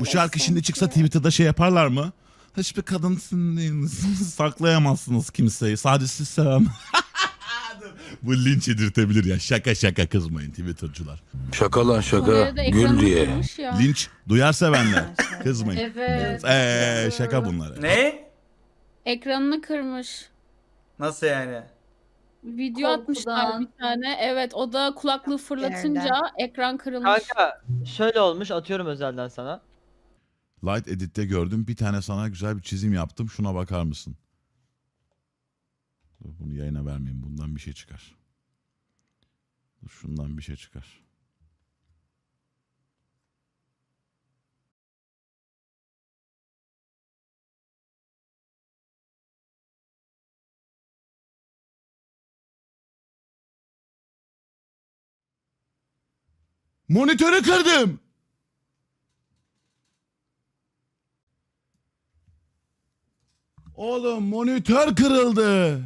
Bu şarkı şimdi çıksa Twitter'da şey yaparlar mı? Hiçbir kadınsın değilsiniz. Saklayamazsınız kimseyi. Sadece siz sevem. Bu linç yedirtebilir ya. Şaka şaka kızmayın Twitter'cılar. Şaka lan şaka. De Gül diye. ya. Linç duyar sevenler. Kızmayın. Evet. Eee şaka bunlar. Ne? Ekranını kırmış. Nasıl yani? Video atmışlar Korkudan. bir tane. Evet o da kulaklığı fırlatınca ekran kırılmış. Kanka şöyle olmuş atıyorum özelden sana. Light Edit'te gördüm. Bir tane sana güzel bir çizim yaptım. Şuna bakar mısın? Dur, bunu yayına vermeyeyim. Bundan bir şey çıkar. Dur, şundan bir şey çıkar. Monitörü kırdım. Oğlum monitör kırıldı.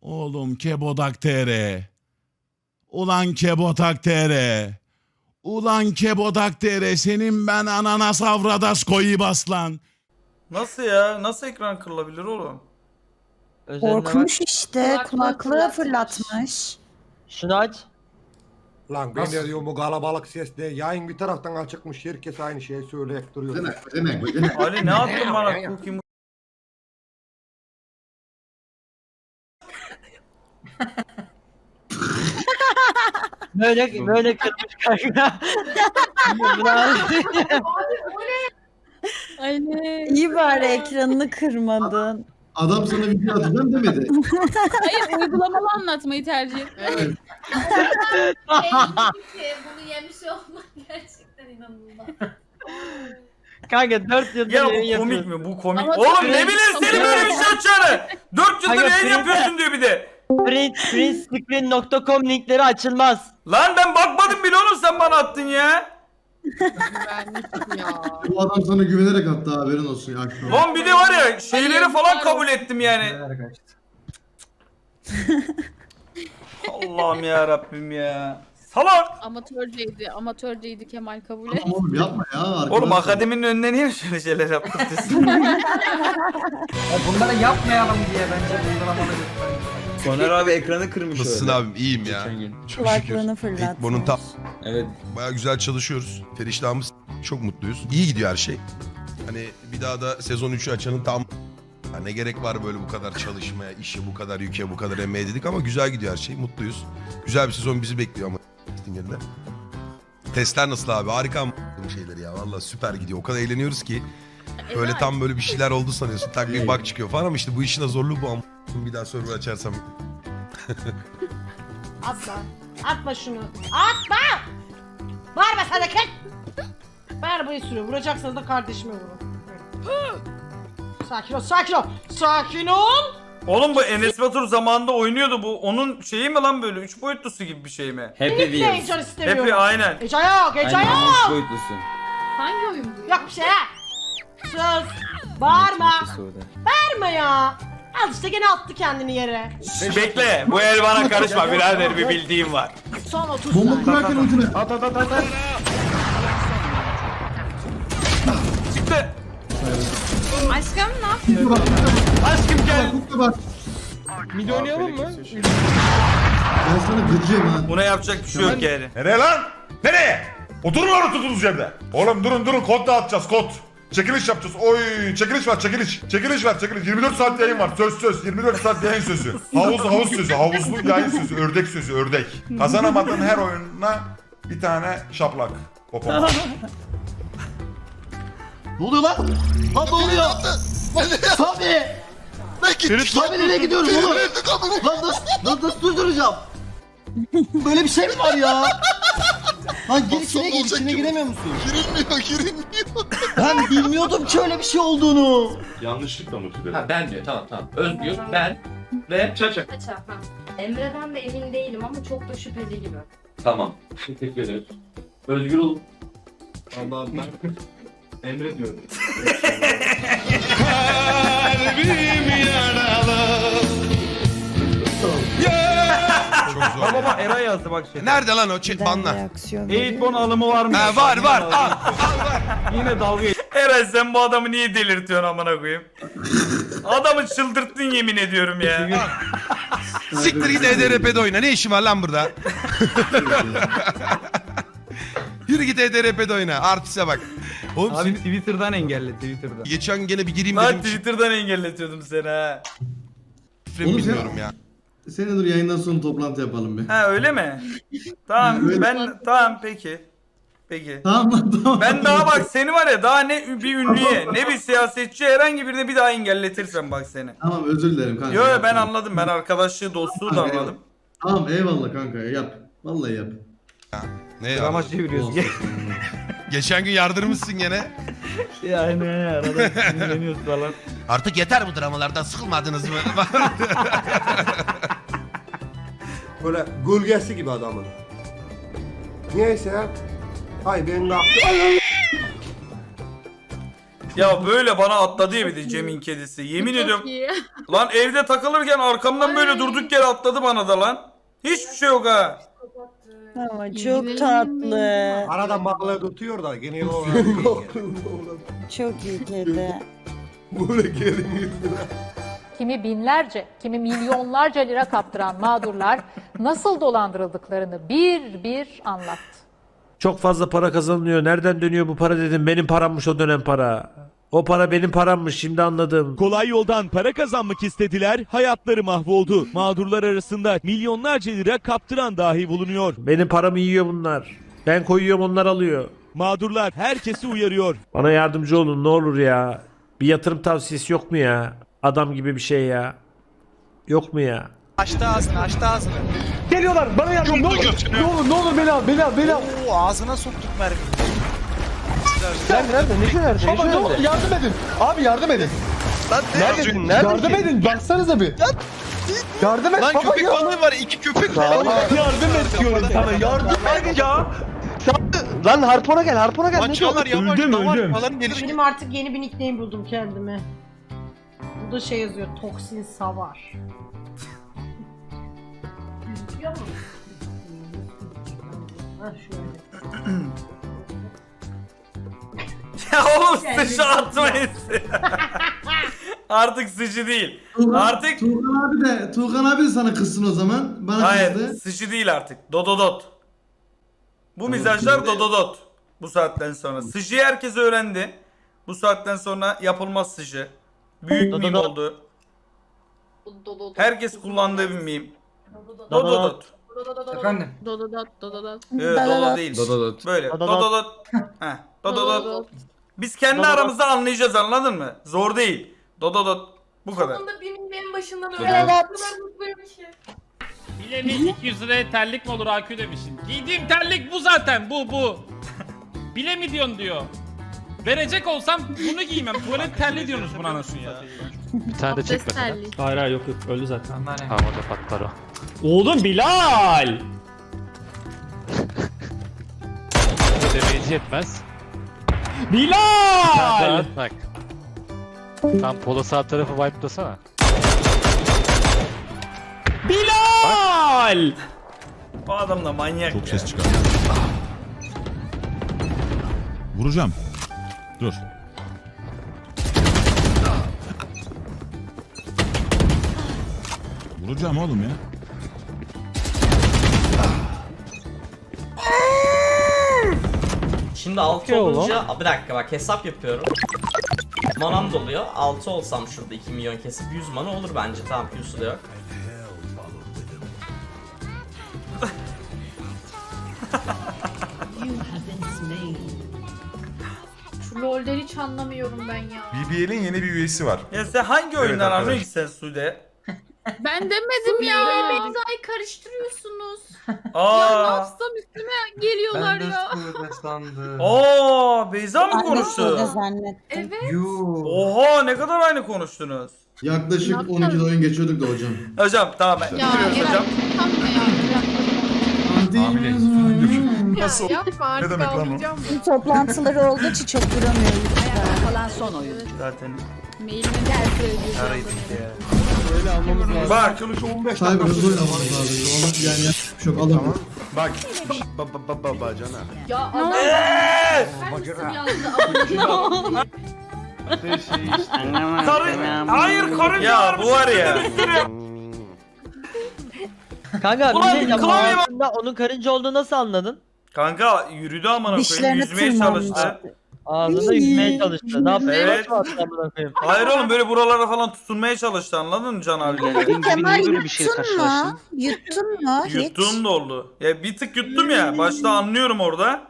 Oğlum Kebodak TR. Ulan Kebodak TR. Ulan Kebodak TR senin ben ananas avradas koyu baslan. Nasıl ya? Nasıl ekran kırılabilir oğlum? Özelden bak. Korkmuş işte. Kulaklığı Kulaklığı fırlatmış. fırlatmış. Şunu aç. Lan ben Nasıl? de diyorum bu kalabalık sesle yayın bir taraftan açıkmış herkes aynı şeyi söyleyip duruyor. Demek, demek, demek. Ali ne yaptın bana cookie Böyle böyle kırmış kanka. Ali. İyi bari ekranını kırmadın. Adam sana video atacağım demedi. Hayır uygulamalı anlatmayı tercih et. Evet. bunu yemiş olmak gerçekten inanılmaz. kanka 4 yıldır Ya yayın bu komik yapıyorsun. mi? Bu komik. Ama Oğlum ne bileyim çok senin böyle bir şey açacağını. 4 yıldır yayın print- yapıyorsun diyor bir de. Print, printscreen.com linkleri açılmaz. Lan ben bakmadım bile oğlum sen bana attın ya. Bu adam sana güvenerek attı haberin olsun ya. akşam. Lan bir de var ya şeyleri falan kabul ettim yani. Allah'ım ya Rabbim ya. Salak. Amatörceydi. Amatörceydi Kemal kabul et. Tamam oğlum yapma ya. Arkadaşlar. Oğlum akademinin önüne niye şöyle şeyler yaptırtıyorsun? Bunları yapmayalım diye bence uygulamalı Soner abi ekranı kırmış Nasılsın öyle. abim? İyiyim ya. Geçen gün. Çok şükür. Kulaklığını fırlatmış. Bunun tam Evet. baya güzel çalışıyoruz. Feriştahımız çok mutluyuz. İyi gidiyor her şey. Hani bir daha da sezon 3'ü açanın tam Ya ne gerek var böyle bu kadar çalışmaya, işe bu kadar yüke, bu kadar emeğe dedik ama güzel gidiyor her şey. Mutluyuz. Güzel bir sezon bizi bekliyor ama yerine. Testler nasıl abi? Harika ama şeyleri ya. Valla süper gidiyor. O kadar eğleniyoruz ki. Böyle tam böyle bir şeyler oldu sanıyorsun. Tak bir bak çıkıyor falan ama işte bu işin de zorluğu bu ama. Bir daha server açarsam Atma. Atma şunu. Atma! Bağırma sana kız! Ben arabayı sürüyorum. Vuracaksanız da kardeşime vurun. Sakin ol, sakin ol. Sakin ol. Oğlum bu Enes Batur zamanında oynuyordu bu. Onun şeyi mi lan böyle? Üç boyutlusu gibi bir şey mi? Happy Birlikte Wheels. heyecan istemiyorum. Hepi aynen. Heyecan yok, heyecan Aynen yok. üç boyutlusu. Hangi oyun bu? ya? Yok bir şey ha. Sus. Bağırma. Boyutlusu o da. Bağırma ya. Al işte gene attı kendini yere. Bekle. Bu el bana karışma birader bir bildiğim var. Son 30 Bomba saniye. kurarken ucuna. At at at at at. Çıktı. Aşkım ne yapıyorsun? Bak, Aşkım gel. bak, bak. Oynayalım mı? Ben sana gıcığım ha. Buna yapacak bir şey yok yani. Nereye lan? Nereye? Oturun lan oturduğunuz yerde. Oğlum durun durun kod dağıtacağız kod. Çekiliş yapacağız. Oy çekiliş var çekiliş. Çekiliş var çekiliş. 24 saat yayın var. Söz söz. 24 saat yayın sözü. Havuz havuz sözü. Havuzlu yayın sözü. Ördek sözü. Ördek. Kazanamadığın her oyununa bir tane şaplak. Popoma. Ne oluyor lan? Lan ne oluyor? Sami! Sami nereye gidiyoruz oğlum? Lan nasıl, nasıl, nasıl durduracağım? Böyle bir şey mi var ya? Lan gir içine gir içine giremiyor musun? Girilmiyor girilmiyor. Ben bilmiyordum ki öyle bir şey olduğunu. Yanlışlıkla mı tüdedi? Ha ben diyor tamam tamam. Özgür, ben ve Çaça. Emre'den de emin değilim ama çok da şüpheli gibi. Tamam. Teşekkür ederiz. Özgür ol. Allah'ım ben Emre diyorum. Kalbim yaralı. Yazdı bak şey. Nerede lan o? Neden banla. reaksiyon alımı var mı? Ha, var var. Al. Yine dalga geç. Eren sen bu adamı niye delirtiyorsun amına koyayım? Adamı çıldırttın yemin ediyorum ya. Siktir git EDRP'de oyna. Ne işin var lan burada? Yürü git EDRP'de oyna. Artiste bak. Oğlum Abi seni- Twitter'dan engelle Twitter'dan. geçen gene bir gireyim Lan dedim. Twitter'dan engelletiyordum seni ha. Şifremi bilmiyorum ya. Seni dur yayından sonra toplantı yapalım bir. Ha öyle mi? Tamam ben tamam peki. Peki. Tamam lan tamam. Ben daha bak seni var ya daha ne bir ünlüye ne bir siyasetçi herhangi birine bir daha engelletirsem bak seni. Tamam özür dilerim kanka. Yo yo ben şunu. anladım ben arkadaşlığı dostluğu da Kanka, anladım. Tamam eyvallah kanka yap. Vallahi yap. Ne ya? Drama çeviriyoruz. Olsun. Geçen gün yardırmışsın gene. ya aynen ya arada sinirleniyoruz falan. Artık yeter bu dramalardan sıkılmadınız mı? Böyle gölgesi gibi adamın. Neyse. Hay ben ne yaptım? Ay, ay. Ya böyle bana atladı ya bir de Cem'in kedisi. Yemin Çok ediyorum. iyi. Lan evde takılırken arkamdan böyle Ay. durduk yere atladı bana da lan. Hiçbir şey yok ha. Ama çok tatlı. Arada bağlığı tutuyor da genel olarak iyi. Çok iyi kedi. Böyle gelin kimi binlerce, kimi milyonlarca lira kaptıran mağdurlar nasıl dolandırıldıklarını bir bir anlattı. Çok fazla para kazanılıyor. Nereden dönüyor bu para dedim. Benim parammış o dönem para. O para benim parammış şimdi anladım. Kolay yoldan para kazanmak istediler, hayatları mahvoldu. Mağdurlar arasında milyonlarca lira kaptıran dahi bulunuyor. Benim paramı yiyor bunlar. Ben koyuyorum onlar alıyor. Mağdurlar herkesi uyarıyor. Bana yardımcı olun ne olur ya. Bir yatırım tavsiyesi yok mu ya? Adam gibi bir şey ya. Yok mu ya? Açtı ağzını açtı ağzını. Geliyorlar bana yardım ne olur. Ne olur ne olur beni al beni al beni al. Oo ağzına soktuk mermi. Nerede nerede? Neşe nerede? Neşe nerede? yardım edin. Abi yardım edin. Lan Nerede? nerede yardım edin. Baksanıza bir. Yardım et Lan baba köpek ya. balığı var iki köpek balığı var. Yardım et diyorum sana. Yardım et ya. Lan harpona gel harpona gel. Maçalar yavaş Öldüm, damar öldüm. falan gelişiyor. Benim artık yeni bir nickname buldum kendime. Burada şey yazıyor. Toksin Savar. Gözüküyor mu? Ha şöyle. Ya oğlum sıçı atmayın. Artık sıçı değil. Artık Tuğkan abi de Tuğkan abi de sana kızsın o zaman. Bana hayır kızdı. sıçı değil artık. Dododot. Bu mizajlar dododot. Bu saatten sonra. Sıçıyı herkes öğrendi. Bu saatten sonra yapılmaz sıçı. Büyük meme oldu. Herkes kullandığı bir meme. Dododot. Efendim. Dododot dododot. Evet, dodo değil. Dododot. Böyle. Dododot. Dododot. Heh. Dododot. Biz kendi aramızda anlayacağız anladın mı? Zor değil. Dododot. Bu kadar. bir en başından Bilemin 200 liraya terlik mi olur AQ demişsin. Giydiğim terlik bu zaten bu bu. Bile mi diyorsun diyor. Verecek olsam bunu giymem. Tuvalet terliği diyorsunuz buna nasıl ya? Bir tane de çek bakalım. Hayır hayır yok yok öldü zaten. Tamam o da patlar o. Oğlum Bilal! Demeyici yetmez. Bilal! Bak. Tam polo sağ tarafı wipe'lasana. Bilal! Bu adam da manyak Çok ya. ses çıkar. Vuracağım. Dur. Vuracağım oğlum ya. Şimdi 6 olunca bir dakika bak hesap yapıyorum. Manam doluyor. 6 olsam şurada 2 milyon kesip 100 mana olur bence. Tamam Q'su da yok. Hiç anlamıyorum ben ya. BBL'in yeni bir üyesi var. Ya sen hangi oyundan anlıyorsun ki sen Sude? Ben demedim ya. Beyza'yı karıştırıyorsunuz. Ya ne Aa, yapsam üstüme geliyorlar ya. Aa, Beyza mı Ben de konuştu? zannettim. Evet. Oha ne kadar aynı konuştunuz. Yaklaşık yaptın? 12'de oyun geçiyorduk da hocam. Hocam tamam ben Ya bitiriyoruz hocam. Eren tam ne ya? Nasıl? Ya yapma artık demek lan o? ağlayacağım ya. Toplantıları olduğu için çok duramıyor. Kalan son oyun. Zaten araydık ya. Bak. Açılışı 15 Tabii dakika hızlı sürüyor. oynamanız lazım. Onu yani yapmış yok alamıyorum. Bak. Baba baba bacana. Ya adam Karıncısın yazdı. Karın... Hayır karınca Ya bu var ya. Kanka bir şey klavye. Ağzında onun karınca olduğunu nasıl anladın? Kanka yürüdü amına koyayım. Dişlerini Yüzmeye tırmanmış. çalıştı. Ağzında yüzmeye çalıştı. Ne yaptı? Evet. Hayır oğlum böyle buralara falan tutunmaya çalıştı anladın mı Can abi? Kemal yuttun mu? Yuttun mu hiç? Yuttuğum da oldu. Ya bir tık yuttum ya. Başta anlıyorum orada.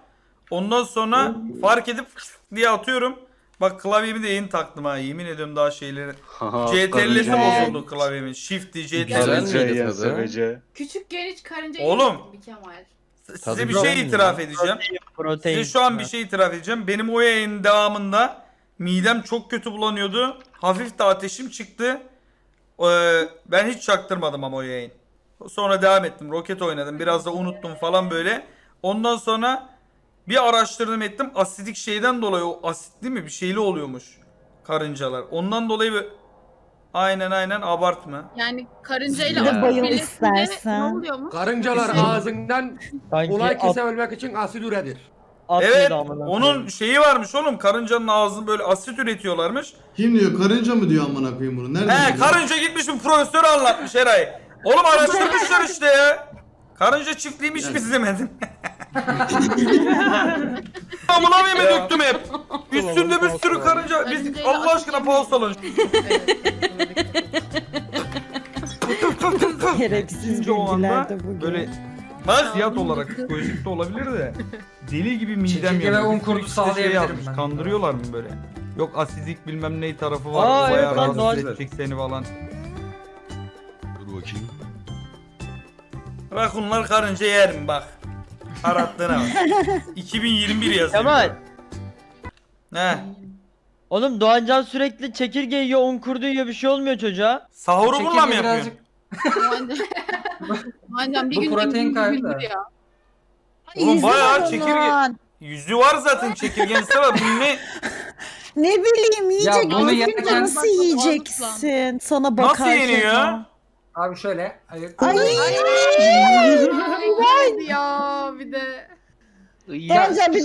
Ondan sonra fark edip diye atıyorum. Bak klavyemi de yeni taktım ha. Yemin ediyorum daha şeyleri. CTRL'si bozuldu klavyemin. Shift'i, CTRL'si. Küçükken hiç karınca Oğlum. bir Kemal. Size bir şey itiraf edeceğim. Protein. Size şu an bir şey itiraf edeceğim. Benim o yayının devamında midem çok kötü bulanıyordu. Hafif de ateşim çıktı. Ee, ben hiç çaktırmadım ama o yayın. Sonra devam ettim. Roket oynadım. Biraz da unuttum falan böyle. Ondan sonra bir araştırdım ettim. Asidik şeyden dolayı o asitli mi bir şeyli oluyormuş karıncalar. Ondan dolayı böyle- aynen aynen abartma. Yani karıncayla de bayıl birleşince istersen. Ne oluyor mu? Karıncalar Şey- ağzından Sanki olay at, kesebilmek için asit üretir. at Evet yedi amına onun koyayım. şeyi varmış oğlum. Karıncanın ağzını böyle asit üretiyorlarmış. Kim diyor? Karınca mı diyor amına koyayım bunu? Nerede? He karınca gitmiş bir profesör anlatmış Eray. Oğlum araştırmışlar işte ya. Karınca çiftliğimi hiç izlemedim. Amına mı döktüm hep. Üstünde bir sürü karınca. Biz Allah aşkına pause alın. Gereksiz o anda bilgiler de bugün. böyle Hissiyat olarak psikolojik de olabilir de deli gibi midem Çekirge yanıyor. ve un kurdu şey sağlayabilirim yazmış. ben. Kandırıyorlar mı böyle? Yok asidik bilmem ne tarafı var. Aa, bayağı evet lan, rahatsız doğru. edecek seni falan. Dur bakayım. Rakunlar karınca yer mi bak. Arattığına bak. 2021 yazıyor. Kemal. He. Oğlum Doğancan sürekli çekirge yiyor, un kurdu yiyor bir şey olmuyor çocuğa. Sahuru bununla mı yapıyorsun? Aynen bir Bu gün protein kaybı da. ya. Oğlum bayağı çekirge- Yüzü var zaten çekirgenisi var. Bu ne? Ne bileyim yiyecek. bunu Bunu yerken- nasıl yiyeceksin? Sana Nasıl bakar yeniyor? çocuğa. Abi şöyle. Hayır. Ay. Ay ya bir de. Bence bir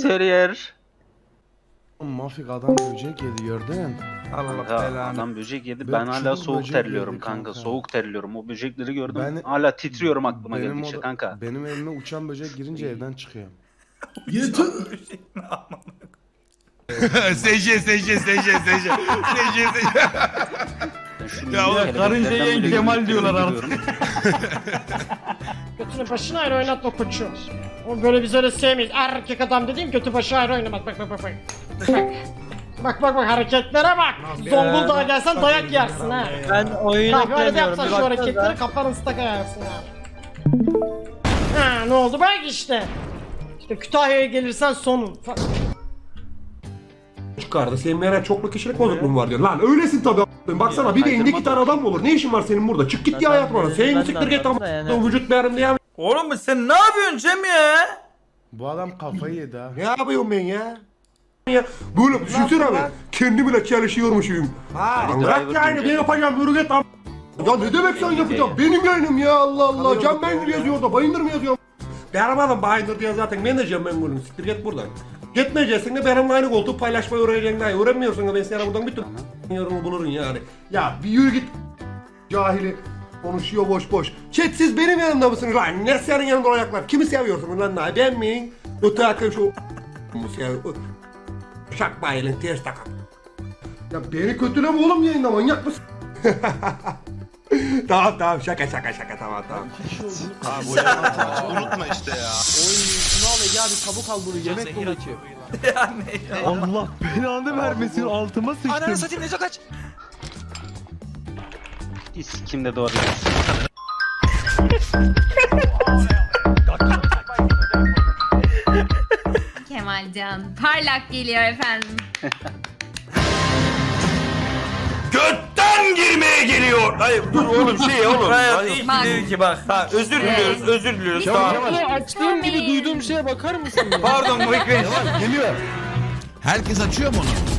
Mafik adam böcek yedi gördün. Allah belanı. Adam böcek yedi. Ben Ben, hala soğuk terliyorum kanka. kanka. Soğuk terliyorum. O böcekleri gördüm. Ben- hala titriyorum aklıma Benim geldikçe kanka. Benim elime uçan böcek girince evden çıkıyorum. SC SC SC SC SC Ben şu Ya oğlum, karınca yiyen Kemal diyorlar artık. Götünü başına ayrı oynatma koçum. O böyle biz öyle sevmeyiz. Erkek adam dediğim götü başı ayrı oynamaz. Bak bak bak bak. Bak. Bak bak bak hareketlere bak. Zonguldak'a gelsen dayak yersin ha. Ben oyun Bak öyle de oynamıyorum. yapsan şu hareketleri kafanı ıslak yersin ha. Ha ne oldu bak işte. İşte Kütahya'ya gelirsen sonun. Fa- Çıkardı. Senin meğer çoklu kişilik bozukluğun var diyor. Lan öylesin tabii. Baksana bir beyinde iki tane adam mı olur? Ne işin var senin burada? Çık git ya hayat bana. Senin de siktir git yani. Vücut değerim diye. Oğlum sen ne yapıyorsun Cem ya? Bu adam kafayı yedi ha. Ne yapıyorum ben ya? Ya böyle düşünsene abi. Kendi bile çalışıyormuşum. Ha, bırak yani ben yapacağım yürü git Ya ne demek sen yapacaksın? Benim yayınım ya Allah Allah. Can Bayındır yazıyor orada. Bayındır mı yazıyor? Adam Bayındır diye zaten ben de Can ben bunun. Siktir git buradan. Gitmeyeceksin de benimle aynı koltuğu paylaşmayı öğreneceksin daha. Öğrenmiyorsun da ben sana buradan bir tür yorumu bulurun yani. Ya bir yürü git. Cahili konuşuyor boş boş. Chat siz benim yanımda mısınız lan? Ne senin yanında olacaklar? Kimi seviyorsun lan? lan? Ben? Öteki şu... Bu sev- Şak bayılın ters takım. Ya beni kötüleme oğlum yayında manyak mısın? tamam tamam şaka şaka şaka tamam tamam. Unutma işte ya. Oy şunu al Ege abi kabuk al bunu yemek bunu. Yani ya. Allah belanı vermesin altıma sıçtım. Ananı satayım Neco kaç. Kimde doğru? Kemalcan parlak geliyor efendim kan girmeye geliyor. Hayır dur oğlum şey oğlum. Hayır iyi ki Bak. dedi ki bak. Ha, özür diliyoruz özür diliyoruz. Tamam. Kemal açtığım gibi duyduğum şeye bakar mısın? Pardon bu ekmeği. Geliyor. Herkes açıyor mu onu?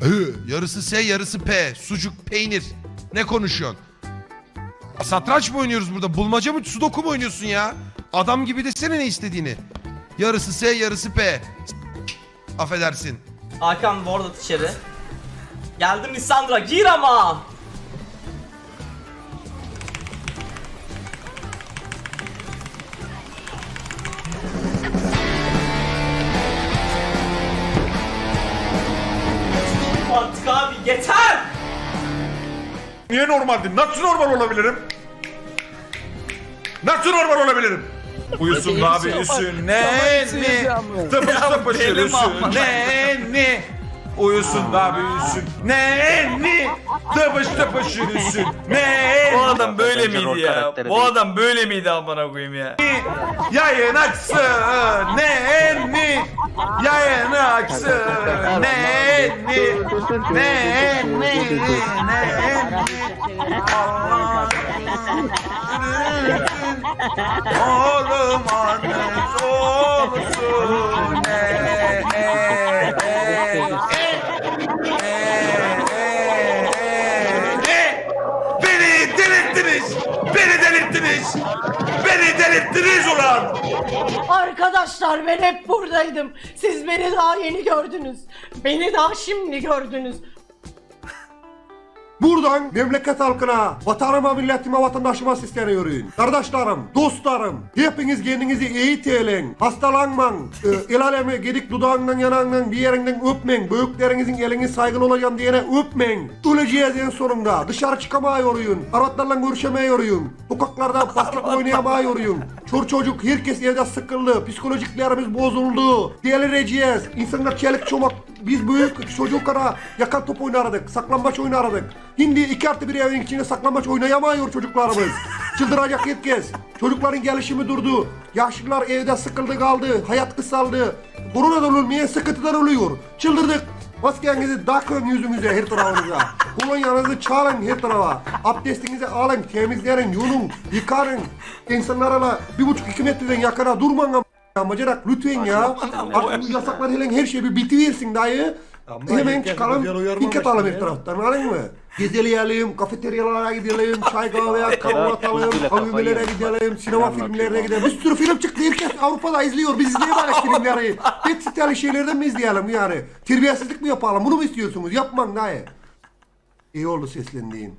Hı, yarısı S yarısı P. Sucuk, peynir. Ne konuşuyorsun? Satranç mı oynuyoruz burada? Bulmaca mı? Sudoku mu oynuyorsun ya? Adam gibi desene ne istediğini. Yarısı S yarısı P. Affedersin. Hakan ward at içeri. Geldim Lissandra gir ama. Artık abi yeter. Niye normal değil? Nasıl normal olabilirim? Nasıl normal olabilirim? Uyusun abi üsün ne ne? Tıpış Uyusun da abi üsün ne ne Tıpış tıpış üsün ne Bu adam böyle miydi ya? Bu adam böyle miydi amına koyayım ya? Yayın açsın. Ne ne Yayın açsın. Ne ne Ne ne ne Oğlum anne olsun ne Beni Delirttiniz! Beni delirttiniz ulan! Arkadaşlar ben hep buradaydım. Siz beni daha yeni gördünüz. Beni daha şimdi gördünüz. Buradan memleket halkına, vatanıma, milletime, vatandaşıma sesleniyorum. Kardeşlerim, dostlarım, hepiniz kendinizi iyi teyin. Hastalanman, e, el alemi gedik dudağından yanağından bir yerinden öpmeyin. Büyüklerinizin elini saygılı olacağım diyene öpmeyin. Öleceğiz en sonunda. Dışarı çıkamıyoruyun. Arvatlarla görüşemiyoruyun. Sokaklarda basket oynayamıyoruyun. Çor çocuk herkes evde sıkıldı. Psikolojiklerimiz bozuldu. Delireceğiz. İnsanlar çelik çomak. Biz büyük çocuklara yakan top oynardık. Saklambaç oynardık. Şimdi iki artı bir evin içinde saklambaç oynayamıyor çocuklarımız. Çıldıracak herkes. Çocukların gelişimi durdu. Yaşlılar evde sıkıldı kaldı. Hayat kısaldı. Koronadan ölmeyen sıkıntıdan ölüyor. Çıldırdık. Maskenizi takın yüzünüze her tarafınıza. Kolonyanızı çalın her tarafa. Abdestinizi alın, temizleyin, yunun, yıkarın. İnsanlarla bir buçuk iki metreden yakına durmayın ama. Bacanak lütfen ya. Artık bu yasaklar hele her şey bir bitiversin dayı. Hemen çıkalım. Dikkat alalım her taraftan anladın mı? Gezelim, kafeteryalara gidelim, çay kahve kahve atalım, AVM'lere gidelim, sinema filmlerine gidelim. Bir sürü film çıktı. Herkes Avrupa'da izliyor. Biz izleyemeyiz filmleri. Hep siteli şeylerden mi izleyelim yani? Terbiyesizlik mi yapalım? Bunu mu istiyorsunuz? Yapman dayı. İyi oldu seslendiğin.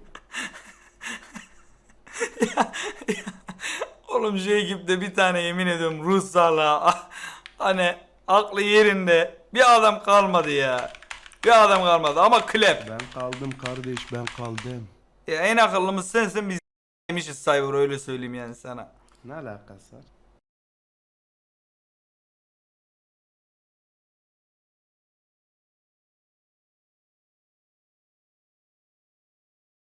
Oğlum şu ekipte bir tane yemin ediyorum ruh sağlığı hani aklı yerinde bir adam kalmadı ya. Bir adam kalmadı ama klep. Ben kaldım kardeş ben kaldım. Ya en akıllımız sensin biz demişiz Cyber öyle söyleyeyim yani sana. Ne alakası var?